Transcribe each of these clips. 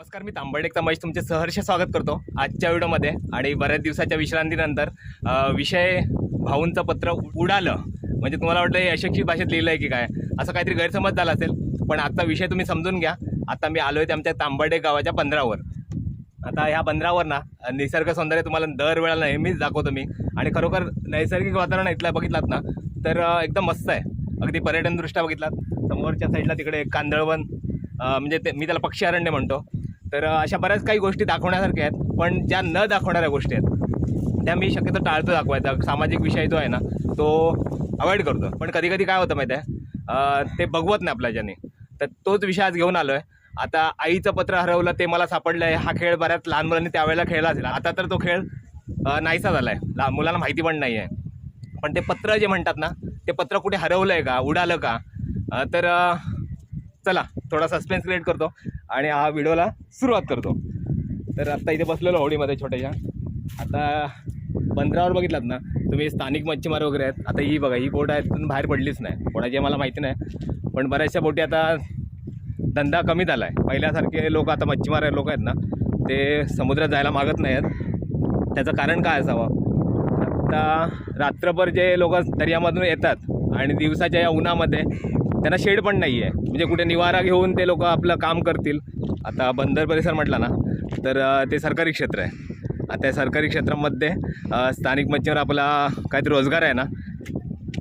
नमस्कार मी तांबडेक तमाश तुमचे सहर्ष स्वागत करतो आजच्या व्हिडिओमध्ये. आणि बऱ्याच दिवसाच्या विश्रांतीनंतर विषय भाऊंचं पत्र उडालं. म्हणजे तुम्हाला वाटलं हे अशिक्षित भाषेत लिहिलं आहे की काय? असं काहीतरी गैरसमज झाला असेल पण आजचा विषय तुम्ही समजून घ्या. आता मी आलो आहे ते आमच्या तांबडे गावाच्या बंदरावर. आता ह्या बंदरावर ना निसर्ग सौंदर्य तुम्हाला दरवेळेला नेहमीच दाखवतो मी. आणि खरोखर नैसर्गिक वातावरण इथलं बघितलात ना तर एकदम मस्त आहे. अगदी पर्यटनदृष्ट्या बघितलात. समोरच्या साईडला तिकडे एक कांदळवन म्हणजे ते मी त्याला पक्षी अरण्य म्हणतो. तर अशा बऱ्याच काही गोष्टी दाखवण्यासारख्या आहेत पण ज्या न दाखवणाऱ्या गोष्टी आहेत त्या मी शक्यतो टाळतो दाखवायचा. सामाजिक विषय जो आहे ना तो अवॉइड करतो. पण कधी कधी काय होतं माहिती आहे? ते बघवत नाही आपल्या ज्याने. तर तोच विषय आज घेऊन आलो आहे आता आईचं पत्र हरवलं ते मला सापडलं आहे हा खेळ बऱ्याच लहान मुलांनी त्यावेळेला खेळला असेल. आता तर तो खेळ नाहीसा झाला आहे ला मुलांना माहिती पण नाही आहे पण ते पत्र जे म्हणतात ना ते पत्र कुठे हरवलं आहे का उडालं का? तर चला थोडा सस्पेन्स क्रिएट करतो. आणि हा व्हिडिओला सुरुवात करतो. तर आत्ता इथे बसलेलो होडीमध्ये छोट्याशा. आता बंदरावर बघितलात ना तुम्ही स्थानिक मच्छीमार वगैरे आहेत. आता ही बघा ही बोट आहे तिथून बाहेर पडलीच नाही. कोणाची मला माहिती नाही. पण बऱ्याचशा बोटी आता धंदा कमी झाला आहे पहिल्यासारखे लोक आता मच्छीमार लोक आहेत ना ते समुद्रात जायला मागत नाही आहेत. त्याचं कारण काय असावं? आता रात्रभर जे लोक दर्यामधून येतात आणि दिवसाच्या या उन्हामध्ये त्यांना शेड पण नाही आहे म्हणजे कुठे निवारा घेऊन ते लोक आपलं काम करतील. आता बंदर परिसर म्हटला ना तर ते सरकारी क्षेत्र आहे. आता या सरकारी क्षेत्रामध्ये स्थानिक मच्छीवर आपला काहीतरी रोजगार आहे ना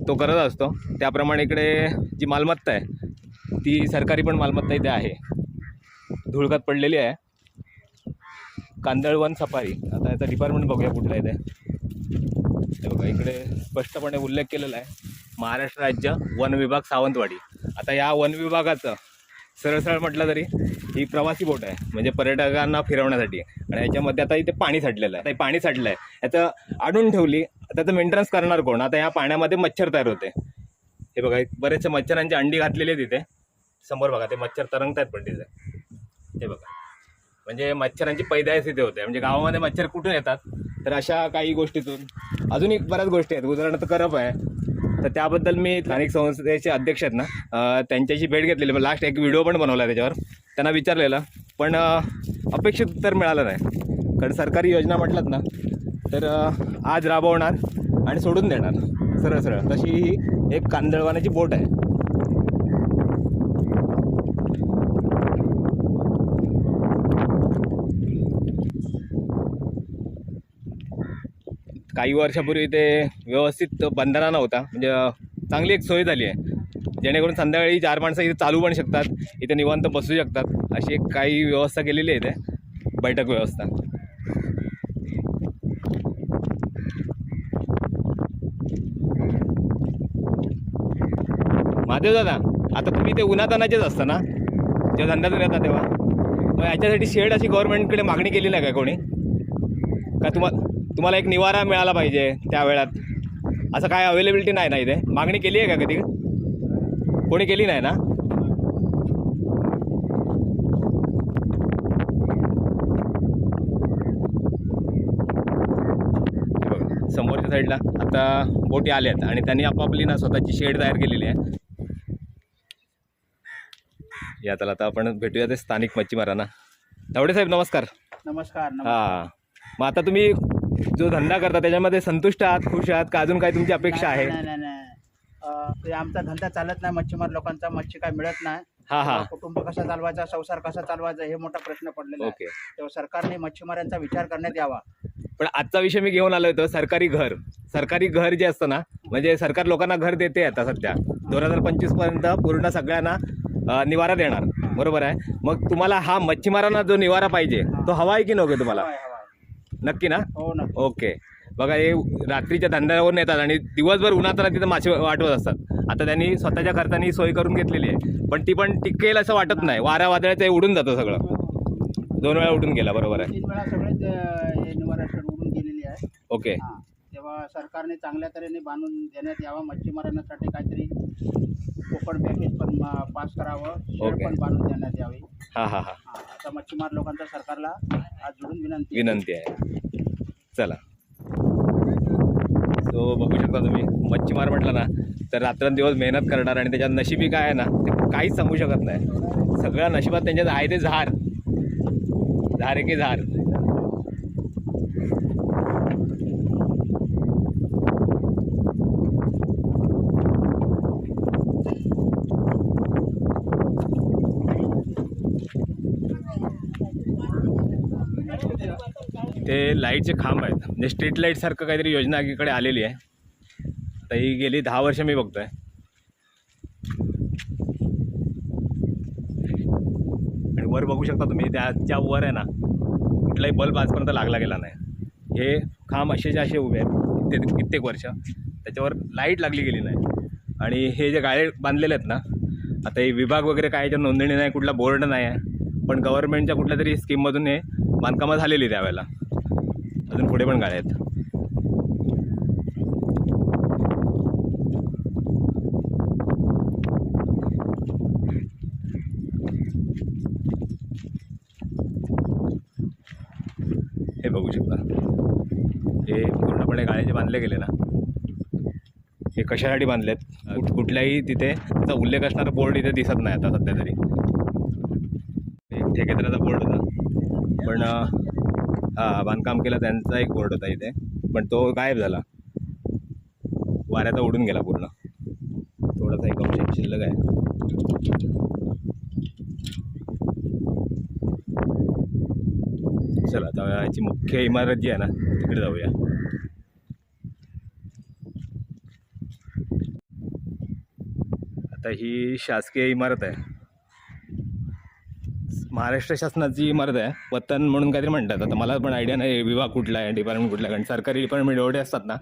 तो करत असतो. त्याप्रमाणे इकडे जी मालमत्ता आहे ती सरकारी पण मालमत्ता इथे आहे. धुळकात पडलेली आहे. कांदळवन सफारी. आता याचा डिपार्टमेंट बघूया कुठला इथे बघा इकडे स्पष्टपणे उल्लेख केलेला आहे. महाराष्ट्र राज्य वन विभाग सावंतवाडी. आता या वन विभागाचं सरळ सरळ म्हटलं तरी ही प्रवासी बोट आहे. म्हणजे पर्यटकांना फिरवण्यासाठी. आणि याच्यामध्ये आता इथे पाणी साठलेलं आहे. आता हे पाणी साठलं आहे याचं आणून ठेवली. त्याचं मेंटेनन्स करणार कोण? आता या पाण्यामध्ये मच्छर तयार होते. हे बघा बरेचसे मच्छरांची अंडी घातलेली आहेत तिथे समोर बघा ते मच्छर तरंगत आहेत पण तिथे. हे बघा. म्हणजे मच्छरांची पैदायस इथे होते. म्हणजे गावामध्ये मच्छर कुठून येतात? तर अशा काही गोष्टीतून. अजून एक बऱ्याच गोष्टी आहेत. उदाहरणार्थ करप आहे. तर त्याबद्दल मी स्थानिक संस्थेचे अध्यक्ष आहेत ना त्यांच्याशी भेट घेतलेली. लास्ट एक व्हिडिओ पण बनवला आहे त्याच्यावर. त्यांना विचारलेलं पण अपेक्षित उत्तर मिळालं नाही. कारण सरकारी योजना म्हटलं ना तर आज राबवणार आणि सोडून देणार. सरळ सरळ. तशी ही एक कांदळवाण्याची बोट आहे. काही वर्षापूर्वी ते व्यवस्थित बंधारा नव्हता. म्हणजे चांगली एक सोय झाली आहे. जेणेकरून संध्याकाळी चार माणसं इथे चालू पण शकतात इथे निवांत बसू शकतात. अशी एक काही व्यवस्था केलेली आहे इथे. बैठक व्यवस्था. महादेव दादा आता तुम्ही ते उन्हातानाचेच असता ना? जेव्हा धंद्यातून येतात तेव्हा. मग याच्यासाठी शेड अशी गव्हर्नमेंटकडे मागणी केली नाही का कोणी? का तुम्हाला तुम्हाला एक निवारा मिळाला पाहिजे त्या वेळात. असं काय अवेलेबिलिटी नाही ना इथे? मागणी केली आहे का कधी? कोणी केली नाही ना? समोरच्या साईडला आता बोटी आल्यात आणि त्यांनी आपापली ना स्वतःची शेड तयार केलेली आहे. या त्याला आता आपण भेटूया ते स्थानिक मच्छीमारांना. तावडे साहेब नमस्कार. नमस्कार नम- हा. मग आता तुम्ही जो धंदा करता त्याच्यामध्ये संतुष्ट आहात खुश आहात का? अजून काही तुमची अपेक्षा आहे? नाही नाही नाही. अं, ते आमचा धंदा चालत नाही मच्छीमार लोकांचा मच्छी काय मिळत नाही. हा हा. कुटुंब कसा चालवायचा संसार कसा चालवायचा हे मोठा प्रश्न पडलेला आहे. ओके. तेव्हा सरकारने मच्छीमारांचा विचार करण्यात यावा. पण आजचा विषय मी घेऊन आलो होतो सरकारी घर. सरकारी घर जे असतं ना म्हणजे सरकार लोकांना घर देते आता सध्या. दोन हजार पंचवीसपर्यंत पूर्ण सगळ्यांना अं, निवारा देणार. बरोबर आहे? मग तुम्हाला हा मच्छीमारांना जो निवारा पाहिजे तो हवा आहे की नको तुम्हाला? हवाय. नक्की ना? हो ना. ओके. बघा हे रात्रीच्या धंद्यावरून येतात आणि दिवसभर उन्हाताना तिथं मासे वाटवत असतात. आता त्यांनी स्वतःच्या खर्चानी सोय करून घेतलेली आहे. पण ती पण टिकेल असं वाटत नाही. वाऱ्या वादळाचं हे उडून जातं सगळं. दोन वेळा उडून गेला बरोबर आहे. हे उडून गेलेली आहे. ओके. हा. तेव्हा सरकारने चांगल्या तऱ्हेने बांधून देण्यात यावा मच्छीमारांसाठी काहीतरी कोकण पॅकेज पण पास करावं शेड. पण बांधून देण्यात यावी. हां हां हां. हा, आता मच्छीमार लोकांचा सरकारला आज जोडून विनंती विनंती आहे. चला. सो बघू शकता तुम्ही मच्छीमार म्हटलं ना तर रात्रंदिवस मेहनत करणार आणि त्याच्यात नशिबी काय आहे ना ते काहीच सांगू शकत नाही. सगळ्या नशिबात त्यांच्यात आहे ते झार झारे के झार ते लाईटचे खांब आहेत म्हणजे स्ट्रीट लाईटसारखं काहीतरी योजना एकीकडे आलेली आहे. आता ही गेली दहा वर्ष मी बघतो आहे आणि वर बघू शकता तुम्ही त्याच्या वर आहे ना कुठलाही बल्ब आजपर्यंत लागला गेला नाही. हे खांब असेचे असे उभे आहेत कित्येक कित्येक वर्ष त्याच्यावर लाइट लागली गेली नाही. आणि हे जे गाळे बांधलेले आहेत ना आता हे विभाग वगैरे काय याच्यावर नोंदणी नाही कुठला बोर्ड नाही आहे पण गव्हर्नमेंटच्या कुठल्या तरी स्कीममधून हे बांधकामं झालेली त्यावेळेला अजून पुढे पण गाळे आहेत. हे बघू शकता. हे पूर्णपणे गाळे जे बांधले गेले ना हे कशासाठी बांधले आहेत कुठल्याही तिथे त्याचा उल्लेख असणारा बोर्ड इथे दिसत नाही आता सध्या तरी. एक ठेकेदाराचा बोर्ड होता. पण बांधकाम केलं त्यांचा एक बोर्ड होता इथे. पण तो गायब झाला. वाऱ्याचा उडून गेला पूर्ण. थोडासा एक अंश शिल्लक आहे. चला आता याची मुख्य इमारत जी आहे ना तिकडे जाऊया. आता ही शासकीय इमारत आहे. महाराष्ट्र शासनाची इमारत आहे वतन म्हणून काहीतरी म्हणतात. आता मला पण आयडिया नाही विभाग कुठला आहे डिपार्टमेंट कुठला आहे कारण सरकारी डिपार्टमेंट एवढे असतात ना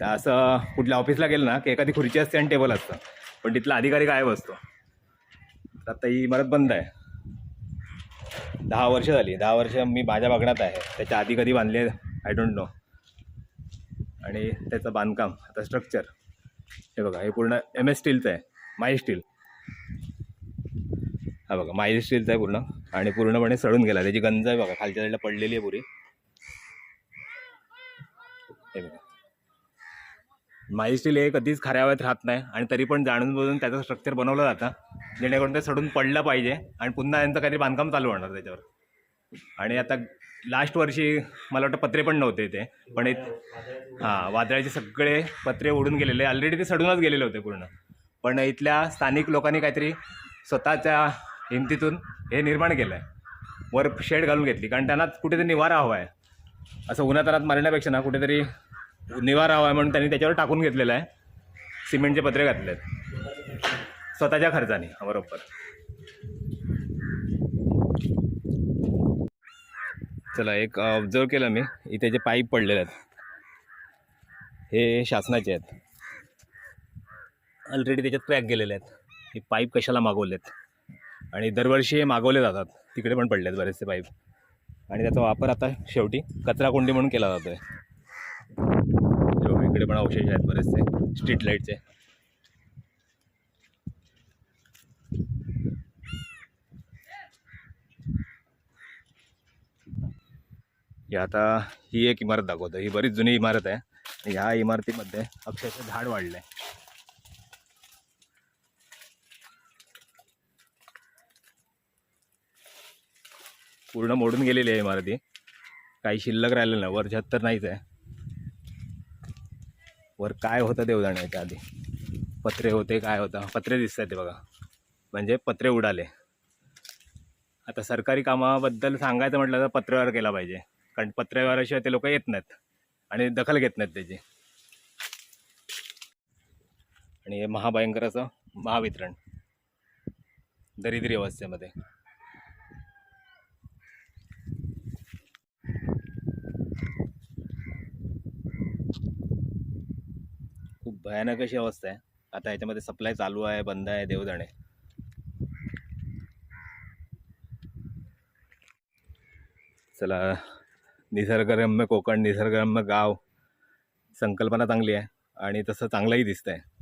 तर असं कुठल्या ऑफिसला गेलं ना की एखादी खुर्ची असते आणि टेबल असतं. पण तिथला अधिकारी गायब असतो. तर आता ही इमारत बंद आहे. दहा वर्ष झाली. दहा वर्ष मी माझ्या बघण्यात आहे. त्याच्या आधी कधी बांधले आय डोंट नो आणि त्याचं बांधकाम आता स्ट्रक्चर हे बघा हे पूर्ण एम एस स्टीलचं आहे. माय स्टील हा बघा माईल स्टीलचं आहे पूर्ण. आणि पूर्णपणे सडून गेला. त्याची गंज आहे बघा खालच्या साईडला पडलेली आहे पुरी. हे बघा. माईल स्टील हे कधीच खऱ्या राहत नाही आणि तरी पण जाणून बुजून त्याचं स्ट्रक्चर बनवलं जातं जेणेकरून ते सडून पडलं पाहिजे आणि पुन्हा यांचं काहीतरी बांधकाम चालू होणार त्याच्यावर. आणि आता लास्ट वर्षी मला वाटतं पत्रे पण नव्हते ते पण एक हां वादळाचे सगळे पत्रे उडून गेलेले. ऑलरेडी ते सडूनच गेलेले होते पूर्ण. पण इथल्या स्थानिक लोकांनी काहीतरी स्वतःच्या हिमतीतून हे निर्माण केलं आहे वर शेड घालून घेतली कारण त्यांना कुठेतरी निवारा हवा आहे असं उन्हातानात मारण्यापेक्षा ना कुठेतरी निवारा हवा आहे म्हणून त्यांनी त्याच्यावर टाकून घेतलेलं आहे. सिमेंटचे पत्रे घातले आहेत स्वतःच्या खर्चाने बरोबर. चला एक ऑब्झर्व केलं मी. इथे जे पाईप पडलेले आहेत हे शासनाचे आहेत. ऑलरेडी त्याच्यात क्रॅक गेलेले आहेत. हे पाईप कशाला मागवलेत? आणि दरवर्षी हे मागवले जातात. तिकडे पण पडले आहेत बरेचसे पाईप. आणि त्याचा वापर आता शेवटी कचरा कोंडी म्हणून केला जातो आहे इकडे पण अवशेष आहेत बरेचसे स्ट्रीट लाईटचे ही आता ही एक इमारत दाखवतो ही बरीच जुनी इमारत आहे. ह्या इमारतीमध्ये अक्षरशः झाड वाढलं आहे पूर्ण मोडून गेलेली आहे इमारती. काही शिल्लक राहिलेलं नाही वर तर नाहीच आहे. वर काय होतं देव जाणे आधी? पत्रे होते काय होतं? पत्रे दिसत आहेत ते बघा. म्हणजे पत्रे उडाले. आता सरकारी कामाबद्दल सांगायचं म्हटलं तर पत्रव्यवहार केला पाहिजे. कारण पत्रेवाराशिवाय ते लोक येत नाहीत आणि दखल घेत नाहीत त्याची. आणि हे महाभयंकराचं महावितरण. दरिद्री अवस्थेमध्ये. खूप भयानक अशी अवस्था आहे. आता याच्यामध्ये सप्लाय चालू आहे बंद आहे देवदाणे चला निसर्गरम्य कोकण निसर्गरम्य गाव संकल्पना चांगली आहे आणि तसं चांगलंही दिसतं आहे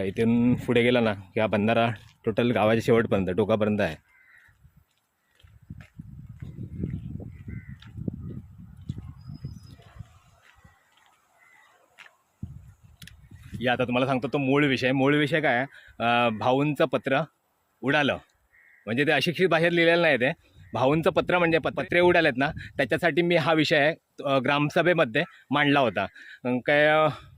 बघा इथून पुढे गेला ना की हा बंधारा टोटल गावाच्या शेवटपर्यंत टोकापर्यंत आहे. या आता तुम्हाला सांगतो तो मूळ विषय. मूळ विषय काय भाऊंचं पत्र उडालं. म्हणजे ते अशिक्षित भाषेत लिहिलेलं नाही ते. भाऊंचं पत्र म्हणजे प- पत्रे उडालेत ना त्याच्यासाठी मी हा विषय ग्रामसभेमध्ये मांडला होता. काय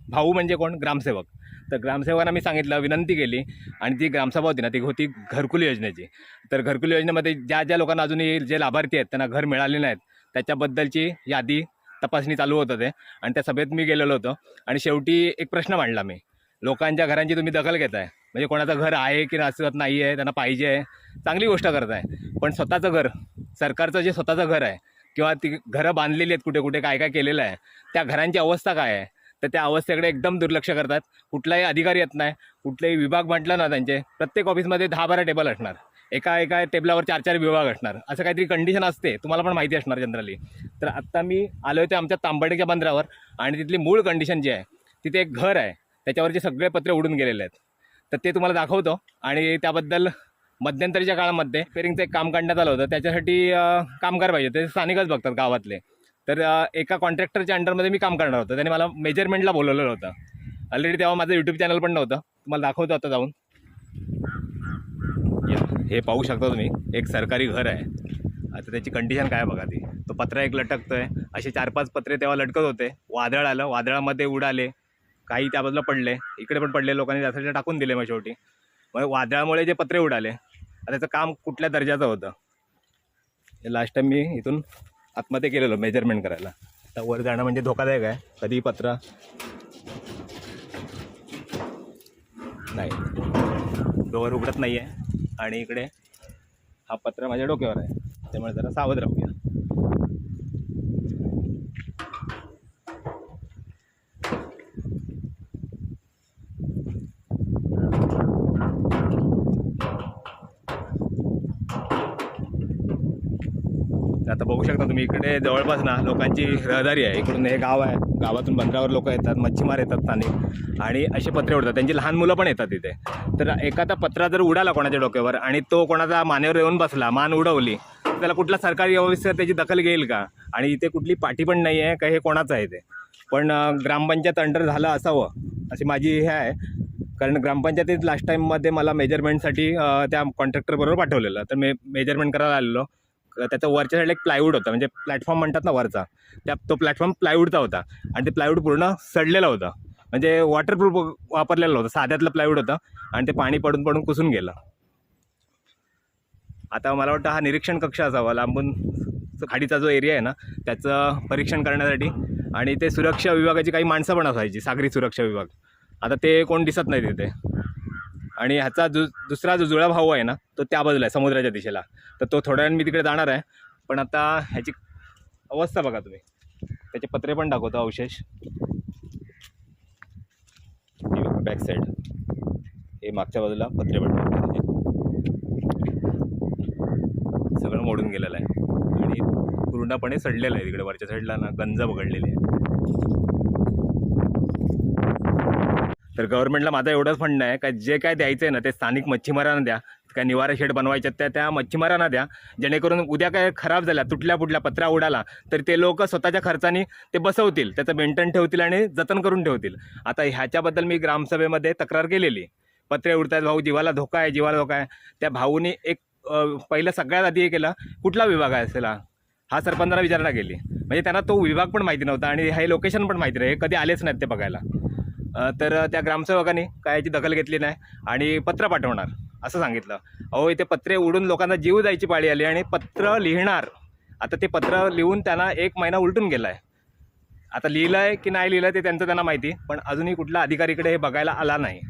भाऊ म्हणजे कोण? ग्रामसेवक. तर ग्रामसेवकांना मी सांगितलं विनंती केली आणि ती ग्रामसभा होती ना ती होती घरकुल योजनेची. तर घरकुल योजनेमध्ये ज्या ज्या लोकांना अजूनही जे लाभार्थी आहेत त्यांना घर मिळाले नाहीत त्याच्याबद्दलची यादी तपासणी चालू होतं ते आणि त्या सभेत मी गेलेलो होतो. आणि शेवटी एक प्रश्न मांडला मी. लोकांच्या घरांची तुम्ही दखल घेताय. म्हणजे कोणाचं घर आहे की नसत नाही आहे त्यांना पाहिजे आहे चांगली गोष्ट करताय. पण स्वतःचं घर सरकारचं जे स्वतःचं घर आहे किंवा ती घरं बांधलेली आहेत कुठे कुठे काय काय केलेलं आहे त्या घरांची अवस्था काय आहे? तर त्या अवस्थेकडे एकदम दुर्लक्ष करतात. कुठलाही अधिकारी येत नाही. कुठलाही विभाग म्हटलं ना त्यांचे प्रत्येक ऑफिसमध्ये दहा बारा टेबल असणार. एका एका टेबलावर चार चार विभाग असणार. असं काहीतरी कंडिशन असते. तुम्हाला पण माहिती असणार जनरली तर आत्ता मी आलो होते आमच्या तांबडेच्या बंदरावर आणि तिथली मूळ कंडिशन जी आहे तिथे एक घर आहे. त्याच्यावरचे सगळे पत्रे उडून गेलेले आहेत. तर ते तुम्हाला दाखवतो. आणि त्याबद्दल मध्यंतरीच्या काळामध्ये रिपेरिंगचं एक काम काढण्यात आलं होतं. त्याच्यासाठी कामगार पाहिजे ते स्थानिकच बघतात गावातले. तर एका कॉन्ट्रॅक्टरच्या अंडरमध्ये मी काम करणार होतं. त्याने मला मेजरमेंटला बोलवलेलं होतं. ऑलरेडी तेव्हा माझं यूट्यूब चॅनल पण नव्हतं. तुम्हाला दाखवतो आता जाऊन. हे पाहू शकता तुम्ही. एक सरकारी घर आहे. आता त्याची कंडिशन काय बघा ती. तो पत्रा एक लटकतो आहे असे चार पाच पत्रे तेव्हा लटकत होते. वादळ आलं. वादळामध्ये उडाले काही त्या बाजूला पडले. इकडे पण पडले. लोकांनी त्यासाठी टाकून दिले मग शेवटी. मग वादळामुळे जे पत्रे उडाले त्याचं काम कुठल्या दर्जाचं होतं? हे लास्ट टाइम मी इथून आतमध्ये गेलेलो मेजरमेंट करायला. आता वर जाणं म्हणजे धोकादायक आहे. कधीही पत्रा. नाही. डोअर उघडत नाही आहे आणि इकडे हा पत्र माझ्या डोक्यावर आहे. त्यामुळे जरा सावध राहू आता बघू शकता तुम्ही इकडे जवळपास ना लोकांची रहदारी आहे. इकडून हे गाव आहे. गावातून बंदरावर लोक येतात मच्छीमार येतात स्थानिक. आणि असे पत्रे उडतात. त्यांची लहान मुलं पण येतात तिथे तर एखादा पत्रा जर उडाला कोणाच्या डोक्यावर आणि तो कोणाचा मानेवर येऊन बसला मान उडवली तर त्याला कुठला सरकारी ऑफिसर त्याची दखल घेईल का? आणि इथे कुठली पाठी पण नाही आहे का? हे कोणाचं आहे ते? पण ग्रामपंचायत अंडर झालं असावं अशी माझी हे आहे. कारण ग्रामपंचायतीत लास्ट टाईममध्ये मला मेजरमेंटसाठी त्या कॉन्ट्रॅक्टरबरोबर पाठवलेलं. तर मे मेजरमेंट करायला आलेलो. त्याचं वरच्या साईडला एक प्लायवूड होता. म्हणजे प्लॅटफॉर्म म्हणतात ना वरचा. त्या तो प्लॅटफॉर्म प्लायवूडचा होता. आणि ते प्लायवूड पूर्ण सडलेला होता. म्हणजे वॉटरप्रूफ वापरलेलं होतं. साध्यातलं प्लायवूड होतं. आणि ते पाणी पडून पडून कुसून गेलं. आता मला वाटतं हा निरीक्षण कक्ष असावा. लांबून खाडीचा जो एरिया आहे ना त्याचं परीक्षण करण्यासाठी. आणि ते सुरक्षा विभागाची काही माणसं पण असायची. सागरी सुरक्षा विभाग. आता ते कोण दिसत नाही तिथे. आणि ह्याचा जो दुसरा जो जुळा भाऊ आहे ना तो त्या बाजूला आहे समुद्राच्या दिशेला. तर तो थोड्या वेळ मी तिकडे जाणार आहे. पण आता ह्याची अवस्था बघा तुम्ही. त्याचे पत्रे पण दाखवतो अवशेष. बॅक साईड हे मागच्या बाजूला पत्रे पण सगळं मोडून गेलेलं आहे. आणि पूर्णपणे सडलेलं आहे तिकडे वरच्या साईडला ना गंज बघडलेली आहे. तर गव्हर्नमेंटला माझं एवढंच म्हणणं आहे का जे काय द्यायचं आहे ना ते स्थानिक मच्छीमारांना द्या. काय निवारा शेड बनवायच्यात त्या त्या मच्छीमारांना द्या. जेणेकरून उद्या काय खराब झाल्या तुटल्या फुटल्या पत्रा उडाला तर ते लोक स्वतःच्या खर्चाने ते बसवतील त्याचं मेंटेन ठेवतील आणि जतन करून ठेवतील. आता ह्याच्याबद्दल मी ग्रामसभेमध्ये तक्रार केलेली. पत्रे उडतात भाऊ जीवाला धोका आहे जीवाला धोका आहे. त्या भाऊनी एक पहिलं सगळ्यात आधी हे केलं कुठला विभाग आहे असेला? हा? सरपंचाला विचारणा केली म्हणजे त्यांना तो विभाग पण माहिती नव्हता आणि हे लोकेशन पण माहिती नाही हे कधी आलेच नाहीत ते बघायला. तर त्या ग्रामसेवकांनी काय याची दखल घेतली नाही आणि पत्र पाठवणार असं सांगितलं. अहो इथे पत्रे उडून लोकांना जीव जायची पाळी आली आणि पत्र लिहिणार. आता ते पत्र लिहून त्यांना एक महिना उलटून गेला आहे आता लिहिलं आहे की नाही लिहिलं ते त्यांचं त्यांना माहिती पण अजूनही कुठला अधिकारीकडे हे बघायला आला नाही.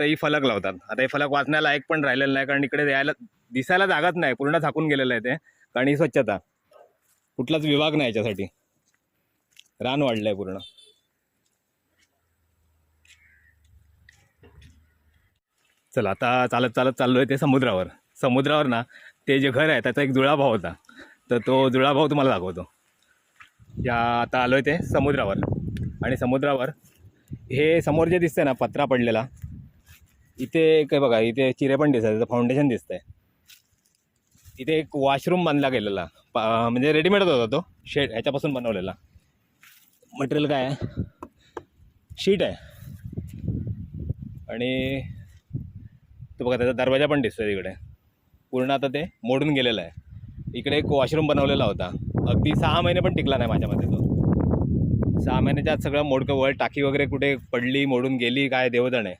ही फलक लावतात. आता हे फलक वाचण्यालायक पण राहिलेलं नाही कारण इकडे यायला दिसायला जागाच नाही पूर्ण झाकून गेलेलं आहे ते. आणि स्वच्छता. कुठलाच विभाग नाही याच्यासाठी. रान वाढलंय पूर्ण. चला आता चालत चालत चाललोय ते समुद्रावर. समुद्रावर ना ते जे घर आहे त्याचा एक जुळा भाव होता. तर तो जुळाभाव तुम्हाला दाखवतो. या आता आलो आहे ते समुद्रावर. आणि समुद्रावर हे समोर जे दिसतंय ना पत्रा पडलेला इथे काय बघा इथे चिरे पण दिसत आहे फाउंडेशन दिसतंय. तिथे एक वॉशरूम बांधला गेलेला. पा म्हणजे रेडीमेडच होता तो. शेड ह्याच्यापासून बनवलेला. मटेरियल काय आहे? शीट आहे. आणि तो बघा त्याचा दरवाजा पण दिसतोय तिकडे. पूर्ण आता ते मोडून गेलेलं आहे. इकडे एक वॉशरूम बनवलेला होता. अगदी सहा महिने पण टिकला नाही माझ्या मते तो. सहा महिन्याच्या आत सगळं मोडकं वर टाकी वगैरे कुठे पडली मोडून गेली काय देवदण आहे.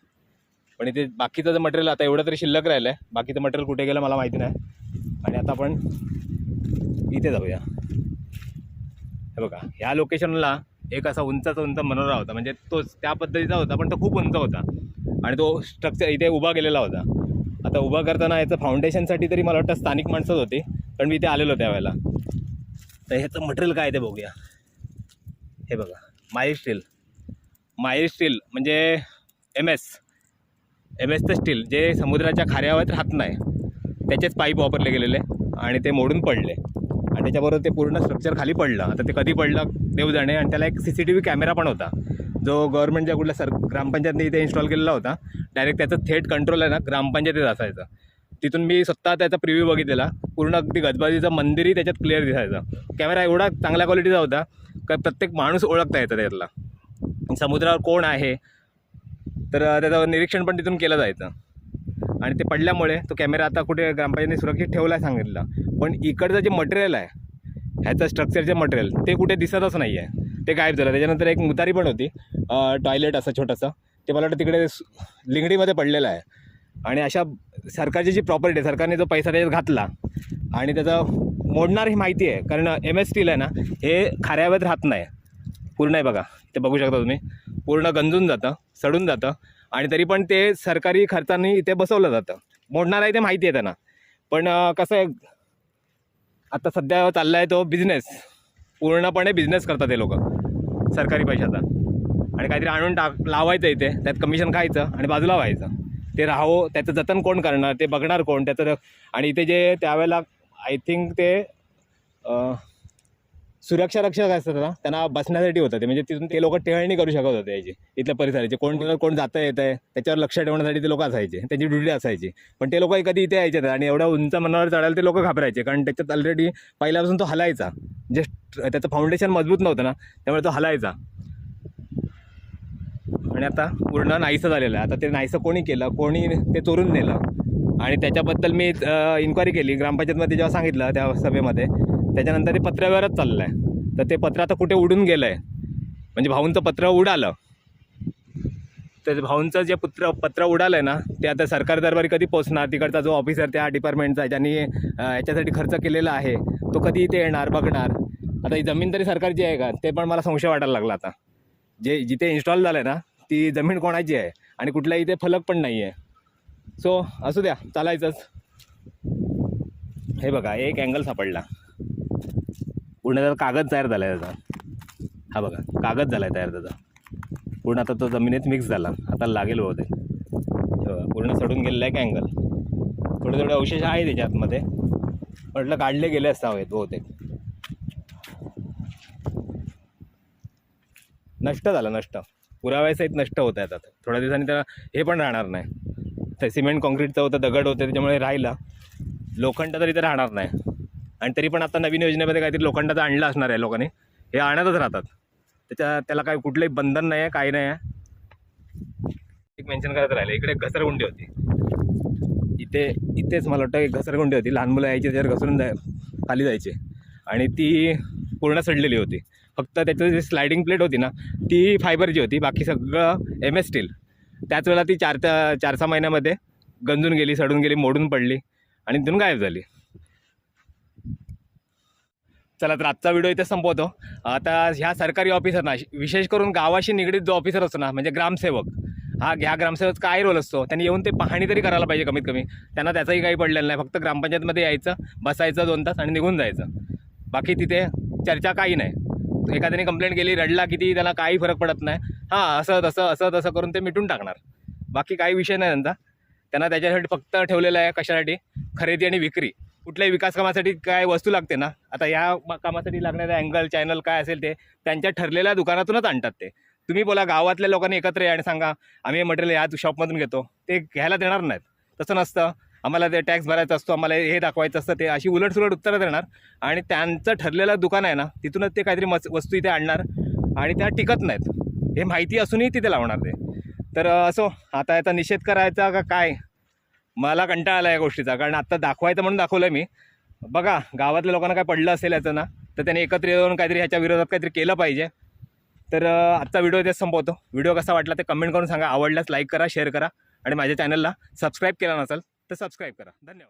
पण इथे बाकीचं जे मटेरियल आता एवढं तरी शिल्लक राहिलं आहे बाकीचं मटेरियल कुठे गेलं मला माहिती नाही. आणि आता आपण इथे जाऊया. हे बघा ह्या लोकेशनला एक असा उंचाचा उंच मनोरा होता. म्हणजे तोच त्या पद्धतीचा होता पण तो खूप उंच होता. आणि तो स्ट्रक्चर इथे उभा केलेला होता. आता उभा करताना याचं फाउंडेशनसाठी तरी मला वाटतं स्थानिक माणसंच होती कारण मी इथे आलेलो त्यावेळेला. तर ह्याचं मटेरियल काय ते बघूया. हे बघा माईल स्टील माईल स्टील म्हणजे एम एस एम एसचं स्टील जे समुद्राच्या खाऱ्यावर राहत नाही. त्याचेच पाईप वापरले गेलेले आणि ते मोडून पडले. आणि त्याच्याबरोबर ते पूर्ण स्ट्रक्चर खाली पडलं. आता ते कधी पडलं देव जाणे. आणि त्याला एक C C T V camera पण होता. जो गव्हर्नमेंटच्या कुठल्या सर ग्रामपंचायतने इथे इन्स्टॉल केलेला होता डायरेक्ट त्याचं थेट कंट्रोल आहे ना ग्रामपंचायतीत असायचं. तिथून मी स्वतः त्याचा प्रिव्ह्यू बघितलेला. पूर्ण अगदी गजबाजीचं मंदिरही त्याच्यात क्लिअर दिसायचं. कॅमेरा एवढा चांगल्या क्वालिटीचा होता का प्रत्येक माणूस ओळखता येतं त्यातला. समुद्रावर कोण आहे? तर त्याचं निरीक्षण पण तिथून केलं जायचं. आणि ते पडल्यामुळे तो कॅमेरा आता कुठे ग्रामपंचायतीने सुरक्षित ठेवला सांगितलं. पण इकडचं जे मटेरियल आहे ह्याचं स्ट्रक्चरचे मटेरियल ते कुठे दिसतच नाही आहे ते गायब झालं. त्याच्यानंतर एक मुतारी पण होती. टॉयलेट असं छोटंसं. ते मला वाटतं तिकडे सु- लिंगडीमध्ये पडलेलं आहे. आणि अशा सरकारची जी प्रॉपर्टी आहे सरकारने जो पैसा त्याच्यात घातला आणि त्याचं मोडणार ही माहिती आहे. कारण एम एस टीला आहे ना हे खाऱ्यावर राहत नाही. पूर्ण आहे बघा. ते बघू शकता तुम्ही. पूर्ण गंजून जातं सडून जातं. आणि तरी पण ते सरकारी खर्चाने इथे बसवलं जातं. मोडणार आहे ते माहिती आहे त्यांना. पण कसं आहे आता सध्या चालला आहे तो बिझनेस पूर्णपणे बिझनेस करतात ते लोक. सरकारी पैशाचा. आणि काहीतरी आणून टाक लावायचं इथे. त्यात कमिशन खायचं आणि बाजूला व्हायचं. ते राहो त्याचं जतन कोण करणार ते बघणार कोण त्याचं आणि इथे जे त्यावेळेला आय थिंक ते सुरक्षा रक्षक असतात ना त्यांना बसण्यासाठी होतं ते. म्हणजे तिथून ते लोक टेहळणी करू शकत होते याची इथल्या परिसराची. कोण कोण जातं येत आहे त्याच्यावर लक्ष ठेवण्यासाठी ते लोक असायचे. त्यांची ड्युटी असायची. पण ते लोक कधी इथे यायचे आणि एवढ्या उंच मनावर चढायला ते लोक घाबरायचे. कारण त्याच्यात ऑलरेडी पहिल्यापासून तो हलायचा. जस्ट त्याचं फाउंडेशन मजबूत नव्हतं ना त्यामुळे तो हलायचा. आणि आता पूर्ण नाहीसं झालेलं आहे. आता ते नाहीसं कोणी केलं कोणी ते चोरून नेलं. आणि त्याच्याबद्दल मी इन्क्वायरी केली. ग्रामपंचायतमध्ये जेव्हा सांगितलं त्या सभेमध्ये त्याच्यानंतर ते पत्र्यावरच चाललं आहे तर ते पत्र आता कुठे उडून गेलं आहे म्हणजे भाऊंचं पत्र उडालं. तर भाऊंचं जे पुत्र पत्र उडालं आहे ना ते आता सरकार दरबारी कधी पोचणार तिकडचा जो ऑफिसर त्या डिपार्टमेंटचा आहे ज्यांनी याच्यासाठी खर्च केलेला आहे तो कधी इथे येणार बघणार? आता ही जमीन तरी सरकारची आहे का? ते पण मला संशय वाटायला लागला आता. जे जिथे इन्स्टॉल झालं आहे ना ती जमीन कोणाची आहे? आणि कुठल्याही इथे फलक पण नाही आहे सो असू द्या चालायचंच. हे बघा एक अँगल सापडला. पूर्ण त्याचा कागद तयार झाला आहे त्याचा. हा बघा कागद झाला आहे तयार त्याचा. पूर्ण आता तो जमिनीत मिक्स झाला. आता लागेल बहुतेक बघा पूर्ण सडून गेलेला आहे अँगल थोडे थोडे अवशेष आहे त्याच्यातमध्ये म्हटलं काढले गेले असावेत बहुतेक. नष्ट झालं नष्ट. पुराव्यासहित नष्ट होत आहेत आता. थोड्या दिवसांनी त्याला हे पण राहणार नाही. ते सिमेंट कॉन्क्रीटचं होतं दगड होतं त्याच्यामुळे राहिला. लोखंड तर इथं राहणार नाही. आणि तरी पण आता नवीन योजनेमध्ये काहीतरी लोखंडाचं आणलं असणार आहे लोकांनी. हे आणतच राहतात. त्याच्या त्याला काही कुठलंही बंधन नाही आहे काही नाही आहे. एक मेन्शन करत राहिलं. इकडे घसरगुंडी होती. इथे इथेच मला वाटतं एक घसरगुंडी होती. लहान मुलं यायची त्याच्यावर घसरून जाय खाली जायचे. आणि ती पूर्ण सडलेली होती. फक्त त्याचं जी स्लायडिंग प्लेट होती ना ती फायबरची होती. बाकी सगळं एम एस स्टील त्याच वेळेला ती चार त्या चार सहा महिन्यामध्ये गंजून गेली सडून गेली मोडून पडली. आणि तिथून गायब झाली. चला तर आजचा व्हिडिओ इथे संपवतो. आता ह्या सरकारी ऑफिसरना विशेष करून गावाशी निगडीत जो ऑफिसर असतो ना म्हणजे ग्रामसेवक हा ह्या ग्रामसेवक काय रोल असतो त्यांनी येऊन ते पाहणी तरी करायला पाहिजे कमीत कमी. त्यांना त्याचाही काही पडलेलं नाही फक्त ग्रामपंचायतमध्ये यायचं बसायचं दोन तास आणि निघून जायचं. बाकी तिथे चर्चा काही नाही. एखाद्याने कंप्लेंट केली रडला किती त्याला काही फरक पडत नाही. हां असं तसं असं तसं करून ते मिटून टाकणार. बाकी काही विषय नाही त्यांचा. त्यांना त्याच्यासाठी फक्त ठेवलेलं आहे कशासाठी? खरेदी आणि विक्री. कुठल्याही विकास कामासाठी काय वस्तू लागते ना आता या कामासाठी लागणारे अँगल चॅनल काय असेल ते त्यांच्या ठरलेल्या दुकानातूनच आणतात ते. तुम्ही बोला गावातल्या लोकांनी एकत्र या आणि सांगा आम्ही हे मटेरियल या शॉपमधून घेतो. ते घ्यायला देणार नाहीत. तसं नसतं. आम्हाला ते टॅक्स भरायचा असतो आम्हाला हे दाखवायचं असतं ते अशी उलटसुलट उत्तरं देणार. आणि त्यांचं ठरलेलं दुकान आहे ना तिथूनच ते काहीतरी मस वस्तू इथे आणणार. आणि त्या टिकत नाहीत. हे माहिती असूनही तिथे लावणार ते. तर असो आता याचा निषेध करायचा का काय? मला कंटाळा आला या गोष्टीचा. कारण आत्ता दाखवायचं म्हणून दाखवलं मी. बघा गावातल्या लोकांना काय पडलं असेल याचं ना तर त्यांनी एकत्र येऊन काहीतरी ह्याच्या विरोधात काहीतरी केलं पाहिजे. तर आजचा व्हिडिओ इथेच संपवतो. व्हिडिओ कसा वाटला ते कमेंट करून सांगा. आवडल्यास लाईक करा शेअर करा. आणि माझ्या चॅनलला सबस्क्राईब केला नसेल तर सबस्क्राईब करा. धन्यवाद.